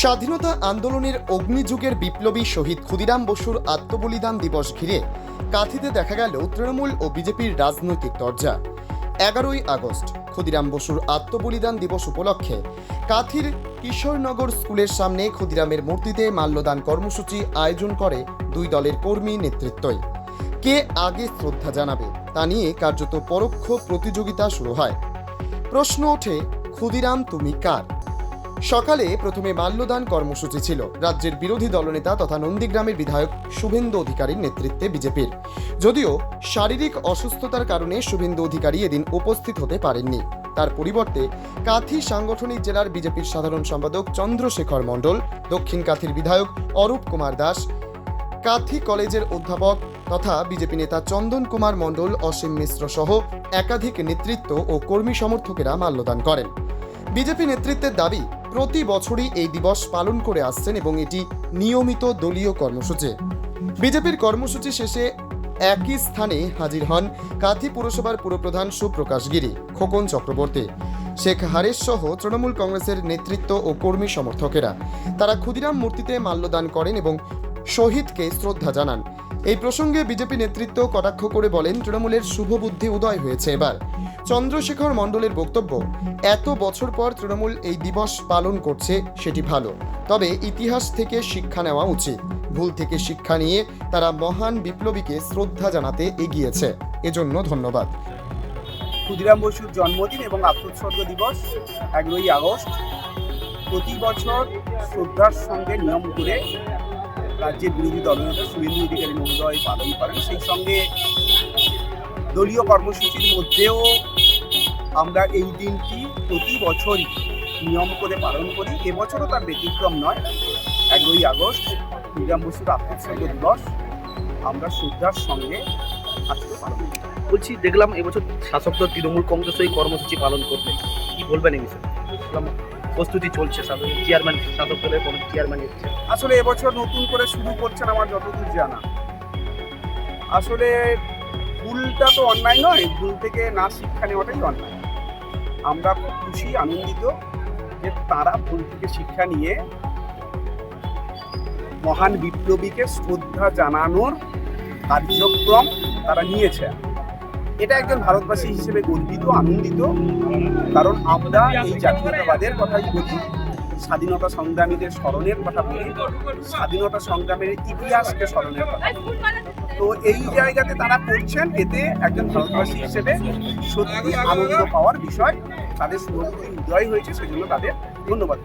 স্বাধীনতা আন্দোলনের অগ্নিযুগের বিপ্লবী শহীদ ক্ষুদিরাম বসুর আত্মবলিদান দিবস ঘিরে কাঁথিতে দেখা গেল তৃণমূল ও বিজেপির রাজনৈতিক দরজা এগারোই আগস্ট, ক্ষুদিরাম বসুর আত্মবলিদান দিবস উপলক্ষে কাঁথির কিশোরনগর স্কুলের সামনে ক্ষুদিরামের মূর্তিতে মাল্যদান কর্মসূচি আয়োজন করে দুই দলের কর্মী নেতৃত্বই। কে আগে শ্রদ্ধা জানাবে তা নিয়ে কার্যত পরোক্ষ প্রতিযোগিতা শুরু হয়। প্রশ্ন ওঠে, ক্ষুদিরাম তুমি কার? সকালে প্রথমে মাল্যদান কর্মসূচি ছিল। রাজ্যের বিরোধী দলনেতা তথা নন্দীগ্রামের বিধায়ক শুভেন্দু অধিকারীর নেতৃত্বে বিজেপির। যদিও শারীরিক অসুস্থতার কারণে শুভেন্দু অধিকারী এদিন উপস্থিত হতে পারেননি। তার পরিবর্তে কাথি সাংগঠনিক জেলার বিজেপির সাধারণ সম্পাদক চন্দ্রশেখর মণ্ডল, দক্ষিণ কাথির বিধায়ক অরূপ কুমার দাস, কাথি কলেজের অধ্যাপক তথা বিজেপি নেতা চন্দন কুমার মণ্ডল, অসীম মিশ্র সহ একাধিক নেতৃত্ব ও কর্মী সমর্থকেরা মাল্যদান করেন। বিজেপি নেতৃত্বের দাবি প্রতি বছরই এই দিবস পালন করে আসছেন এবং এটি নিয়মিত দলীয় কর্মসূচি। বিজেপির কর্মসূচি শেষে একই স্থানে হাজির হন কাথি পুরসভার পুরপ্রধান সুপ্রকাশ গিরি, খোকন চক্রবর্তী। শেখ হারেশ সহ তৃণমূল কংগ্রেসের নেতৃত্ব ও কর্মী সমর্থকেরা। তারা ক্ষুদিরাম মূর্তিতে মাল্যদান করেন এবং শহীদকে শ্রদ্ধা জানান। এই প্রসঙ্গে বিজেপি নেতৃত্ব কটাক্ষ করে বলেন, তৃণমূলের শুভবুদ্ধি উদয় হয়েছে এবার। চন্দ্রশেখর মণ্ডলের বক্তব্য, এত বছর পর তৃণমূল এই দিবস পালন করছে, সেটি ভালো। তবে ইতিহাস থেকে শিক্ষা নেওয়া উচিত। ভুল থেকে শিক্ষা নিয়ে তারা মহান বিপ্লবীকে শ্রদ্ধা জানাতে এগিয়েছে। এজন্য ধন্যবাদ। ক্ষুদিরাম বসুর জন্মদিন এবং আত্মোৎসর্গ দিবস, এগারোই আগস্ট। প্রতি বছর শ্রদ্ধার সঙ্গে নিয়ম করে রাজ্যের বিরোধী দলনেতা শুভেন্দু অধিকারী মহোদয় পালন করেন সেই সঙ্গে দলীয় কর্মসূচির মধ্যেও আমরা এই দিনটি প্রতি বছরই নিয়ম করে পালন করি। এবছরও তার ব্যতিক্রম নয়। এগারোই আগস্ট ক্ষুদিরাম বসুর আত্মোৎসর্গ দিবস আমরা শ্রদ্ধার সঙ্গে আজকে পালন করি। বলছি দেখলাম এবছর শাসক দল তৃণমূল কংগ্রেস এই কর্মসূচি পালন করবে। কি বলবেন এই বিষয়ে? প্রস্তুতি চলছে শাসক চেয়ারম্যান শাসক দলের কোনো চেয়ারম্যান হচ্ছে আসলে এবছর নতুন করে শুরু করছেন আমার যতদূর জানা। আসলে ভুলটা তো অন্যায় নয়, ভুল থেকে না শিক্ষা নেওয়াটাই অন্যায়। আমরা খুব খুশি, আনন্দিত যে তারা ভুল থেকে শিক্ষা নিয়ে মহান বিপ্লবীকে শ্রদ্ধা জানানোর কার্যক্রম তারা নিয়েছে এটা একজন ভারতবাসী হিসেবে গর্বিত, আনন্দিত। কারণ আমরা এই জাতীয়তাবাদের কথাই বলি, স্বাধীনতা সংগ্রামীদের স্মরণের কথা বলি, স্বাধীনতা সংগ্রামের ইতিহাসকে স্মরণের কথা তো এই জায়গাতে তারা করছেন, এতে একজন ভারতবাসী হিসেবে সত্যি আনন্দ পাওয়ার বিষয়। তাদের শুভবুদ্ধি উদয় হয়েছে, সেজন্য তাদের ধন্যবাদ।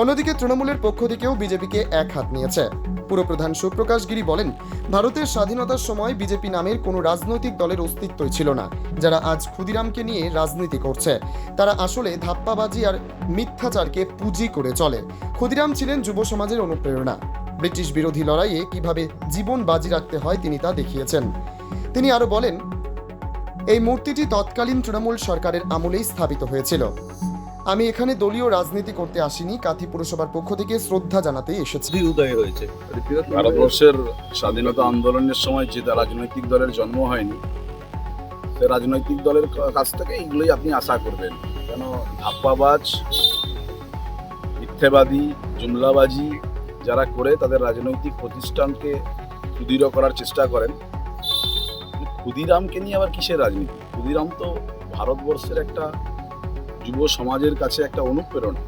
অন্যদিকে তৃণমূলের পক্ষ থেকেও বিজেপিকে এক হাত নিয়েছে। পুরপ্রধান সুপ্রকাশ গিরি বলেন, ভারতের স্বাধীনতার সময় বিজেপি নামের কোনো রাজনৈতিক দলের অস্তিত্বই ছিল না, যারা আজ ক্ষুদিরামকে নিয়ে রাজনীতি করছে। তারা আসলে ধাপ্পাবাজি আর মিথ্যাচারকে পুঁজি করে চলে। ক্ষুদিরাম ছিলেন যুব সমাজের অনুপ্রেরণা। ব্রিটিশ বিরোধী লড়াইয়ে কীভাবে জীবন বাজি রাখতে হয় তিনি তা দেখিয়েছেন। তিনি আরও বলেন, এই মূর্তিটি তৎকালীন তৃণমূল সরকারের আমলেই স্থাপিত হয়েছিল। আমি এখানে দলীয় রাজনীতি করতে আসিনি কাথি পুরসভার পক্ষ থেকে শ্রদ্ধা জানাতে এসেছি। উদয় হয়েছে। ভারতবর্ষের স্বাধীনতা আন্দোলনের সময় যে রাজনৈতিক দলের জন্ম হয়নি সে রাজনৈতিক দলের কাছ থেকে এইগুলোই আপনি আশা করবেন। কেন ধাপ্পাবাজ মিথ্যেবাদী জুমলাবাজি যারা করে তাদের রাজনৈতিক প্রতিষ্ঠানকে সুদৃঢ় করার চেষ্টা করেন। ক্ষুদিরামকে নিয়ে আবার কিসের রাজনীতি? ক্ষুদিরাম তো ভারতবর্ষের একটা যুব সমাজের কাছে একটা অনুপ্রেরণা।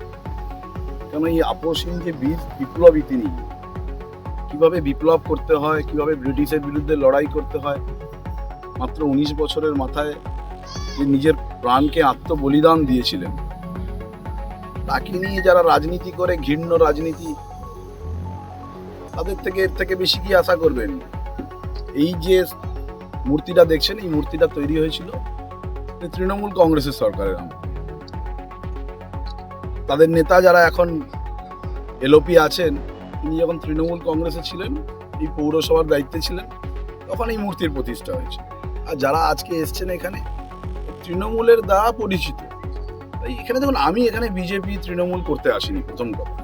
কেন এই আপসহীন যে বীর, বিপ্লবী তিনি, কীভাবে বিপ্লব করতে হয়, কীভাবে ব্রিটিশের বিরুদ্ধে লড়াই করতে হয়, মাত্র উনিশ বছরের মাথায় যে নিজের প্রাণকে আত্মবলিদান দিয়েছিলেন, তাকে নিয়ে যারা রাজনীতি করে, ঘৃণ্য রাজনীতি, তাদের থেকে এর থেকে বেশি কি আশা করবেন? এই যে মূর্তিটা দেখছেন, এই মূর্তিটা তৈরি হয়েছিল তৃণমূল কংগ্রেসের সরকারের আমলে। তাদের নেতা যারা এখন এলওপি আছেন, তিনি যখন তৃণমূল কংগ্রেসে ছিলেন, এই পৌরসভার দায়িত্বে ছিলেন, তখন এই মূর্তির প্রতিষ্ঠা হয়েছে। আর যারা আজকে এসছেন এখানে, তৃণমূলের দ্বারা পরিচিত। তাই এখানে দেখুন, আমি এখানে বিজেপি তৃণমূল করতে আসিনি প্রথম কথা।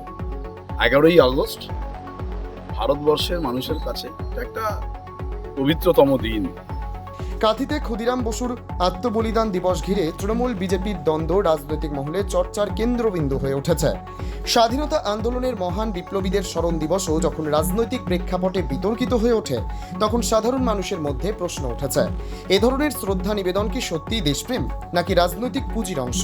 এগারোই আগস্ট, ভারতবর্ষের মানুষের কাছে একটা পবিত্রতম দিন। কাঁথিতে ক্ষুদিরাম বসুর আত্মবলিদান দিবস ঘিরে তৃণমূল বিজেপির দ্বন্দ্ব রাজনৈতিক মহলে চর্চার কেন্দ্রবিন্দু হয়ে উঠেছে। স্বাধীনতা আন্দোলনের মহান বিপ্লবীদের স্মরণ দিবসও যখন রাজনৈতিক প্রেক্ষাপটে বিতর্কিত হয়ে ওঠে, তখন সাধারণ মানুষের মধ্যে প্রশ্ন উঠেছে, এ ধরনের শ্রদ্ধা নিবেদন কি সত্যিই দেশপ্রেম, নাকি রাজনৈতিক পুঁজির অংশ?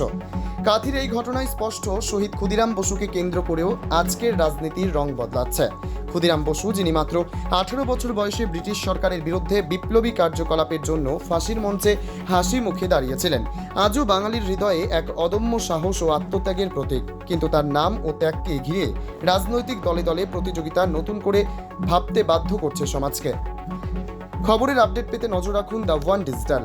কাথির এই ঘটনায় স্পষ্ট, শহীদ ক্ষুদিরাম বসুকে কেন্দ্র করেও আজকের রাজনীতির রং বদলাচ্ছে। ক্ষুদিরাম বসু, যিনি মাত্র আঠেরো বছর বয়সে ব্রিটিশ সরকারের বিরুদ্ধে বিপ্লবী কার্যকলাপের জন্য ফাঁসির মঞ্চে হাসি মুখে দাঁড়িয়েছিলেন। আজও বাঙালির হৃদয়ে এক অদম্য সাহস ও আত্মত্যাগের প্রতীক। কিন্তু তার নাম ও ত্যাগকে ঘিরে রাজনৈতিক দলে দলে প্রতিযোগিতা নতুন করে ভাবতে বাধ্য করছে সমাজকে। খবরের আপডেট পেতে নজর রাখুন দ্য ওয়ান ডিজিটাল।